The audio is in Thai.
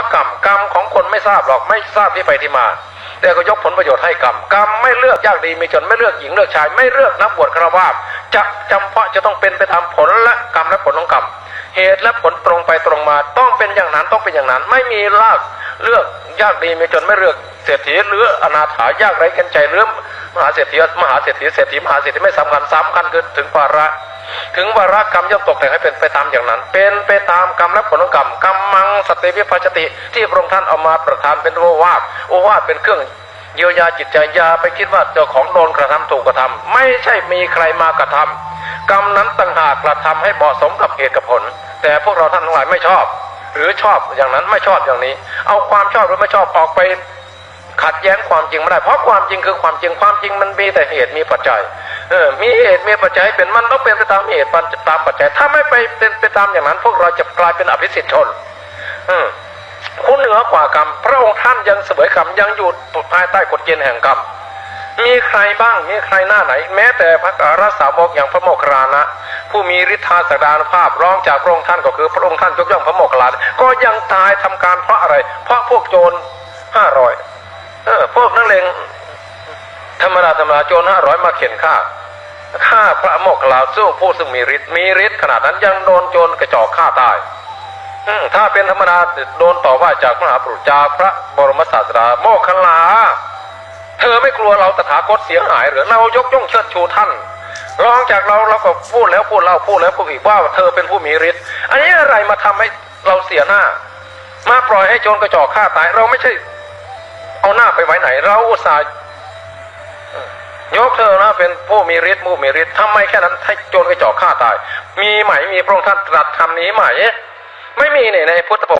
กรรมกรรมของคนไม่ทราบหรอกไม่ทราบที่ไปที่มา แต่ก็ยกผลประโยชน์ให้กรรมกรรมไม่เลือกยากดีมีจนไม่เลือกหญิงเลือกชาย ไม่เลือกนักบวชคราวาสจะจำเพาะจะต้องเป็นไปตามผลและกรรมและผลของกรรมเหตุและผลตรงไปตรงมา ต้องเป็นอย่างนั้นต้องเป็นอย่างนั้น ไม่มีลากเลือกยากดีมีจนไม่เลือกเศรษฐีหรืออนาถายากไร้กันใจหรือมหาเศรษฐีมหาเศรษฐีเศรษฐีมหาเศรษฐีไม่สำคัญสำคัญคือถึงภาระ ถึงวาระกรรมย่อมตกแต่งให้เป็นไปตามอย่างนั้น เป็นไปตามกรรมและผลของกรรมกรรม สติวิปัสสติ ที่พระองค์ท่านเอามาประทานเป็นโอวาทโอวาทเป็นเครื่องเยียวยาจิตใจยาไปคิดว่าเจ้าของโดนกระทำถูกกระทำไม่ใช่มีใครมากระทำกรรมนั้นต่างหากกระทำให้เหมาะสมกับเหตุกับผล แต่พวกเราท่านทั้งหลายไม่ชอบ หรือชอบอย่างนั้นไม่ชอบอย่างนี้ เอาความชอบหรือไม่ชอบออกไปขัดแย้งความจริงไม่ได้ เพราะความจริงคือความจริงความจริงมันมีแต่เหตุมีปัจจัยเออมีเหตุมีปัจจัยเป็นมันต้องเป็นไปตามเหตุตามปัจจัย ถ้าไม่ไปเป็นไปตามอย่างนั้น พวกเราจะกลายเป็นอภิสิทธิชน อืมคุณเหนือกว่ากรรม พระองค์ท่านยังเสวยกรรมยังอยู่ภายใต้กฎเกณฑ์แห่งกรรม มีใครบ้างมีใครหน้าไหน แม้แต่พระอรสาวกอย่างพระโมคคัลลานะ ผู้มีฤทธาสดานภาพร้องจากพระองค์ท่านก็คือพระองค์ท่านยกย่องพระโมคคัลลานก็ยังตายทำการเพราะอะไร เพราะพวกโจรห้าร้อยเออพวกนักเลงธรรมดาธรรมดาโจรห้าร้อยมาเข็นฆ่าฆ่าพระโมกขลาสู้ผู้ซึ่งมีฤทธิ์มีฤทธิ์ขนาดนั้นยังโดนโจรกระจอกฆ่าตาย ถ้าเป็นธรรมดาโดนต่อว่าจากมหาปรุจาพระบรมศาสดาโมกขลา เธอไม่กลัวเราตถาคตเสียหายหรือเรายกย่องเชิดชูท่านรองจากเราเราก็พูดแล้วพูดเล่าพูดแล้วพูดอีกว่าเธอเป็นผู้มีฤทธิ์อันนี้อะไรมาทำให้เราเสียหน้า มาปล่อยให้โจรกระจอกฆ่าตาย เราไม่ใช่ เอาหน้าไปไว้ไหน เราอุตส่าห์ยกเธอนะเป็นผู้มีฤทธิ์ผู้มีฤทธิ์ทำไมแค่นั้นให้โจรกระจอกฆ่าตาย มีไหมมีพระองค์ท่านตรัสคำนี้ไหม ไม่มีเนี่ยในพุทธ